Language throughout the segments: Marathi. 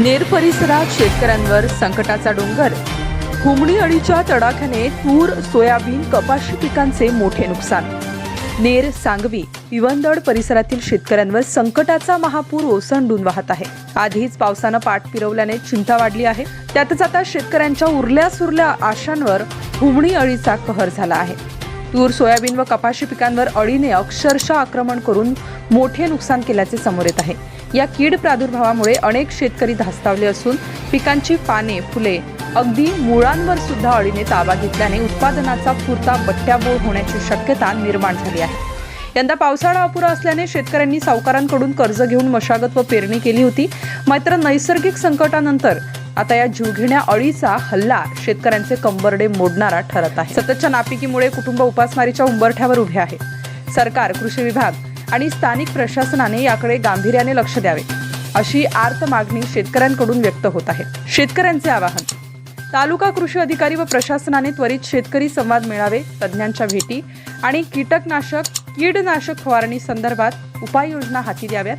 नेर परिसरात शेतकऱ्यांवर संकटाचा डोंगर. हुमणी अळीच्या तडाख्याने तूर सोयाबीन कपाशी पिकांचे मोठे नुकसान. नेर सांगवी विवंदड परिसरातील शेतकऱ्यांवर संकटाचा महापूर ओसंडून वाहत आहे. आधीच पावसानं पाठ फिरवल्याने चिंता वाढली आहे. त्यातच आता शेतकऱ्यांच्या उरल्या सुरल्या आशांवर हुमणी अळीचा कहर झाला आहे. तूर सोयाबीन व कपाशी पिकांवर अळीने अक्षरशः आक्रमण करून मोठे नुकसान केल्याचे समोर येत आहे. या कीड प्रादुर्भावामुळे अनेक शेतकरी धास्तावले असून पिकांची पाने फुले अगदी मुळांवर सुद्धा अळीने ताबा घेतल्याने उत्पादनाचा पुरता बट्ट्याबोळ होण्याची शक्यता निर्माण झाली आहे. यंदा पावसाळा अपुरा असल्याने शेतकऱ्यांनी सावकारांकडून कर्ज घेऊन मशागत व पेरणी केली होती. मात्र नैसर्गिक संकटानंतर आता या जीवघेण्या अळीचा हल्ला शेतकऱ्यांचे कंबरडे मोडणारा ठरत आहे. सततच्या नापिकीमुळे कुटुंब उपासमारीच्या उंबरठ्यावर उभे आहे. सरकार कृषी विभाग आणि स्थानिक प्रशासनाने याकडे गांभीर्याने लक्ष द्यावे अशी आर्त मागणी शेतकऱ्यांकडून व्यक्त होत आहे. शेतकऱ्यांचे आवाहन. तालुका कृषी अधिकारी व प्रशासनाने त्वरित शेतकरी संवाद मिळावे तज्ज्ञांच्या भेटी आणि कीटकनाशक कीडनाशक फवारणी संदर्भात उपाययोजना हाती द्याव्यात.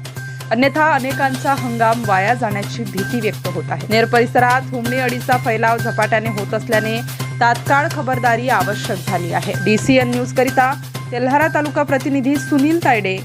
अन्यथा अनेकांचा हंगाम वाया जाण्याची भीती व्यक्त होत आहे. नेर परिसरात हुमणी अळीचा फैलाव झपाट्याने होत असल्याने तात्काळ खबरदारी आवश्यक झाली आहे. डीसीएन न्यूज करिता तेल्हारा तालुका प्रतिनिधी सुनील तायडे.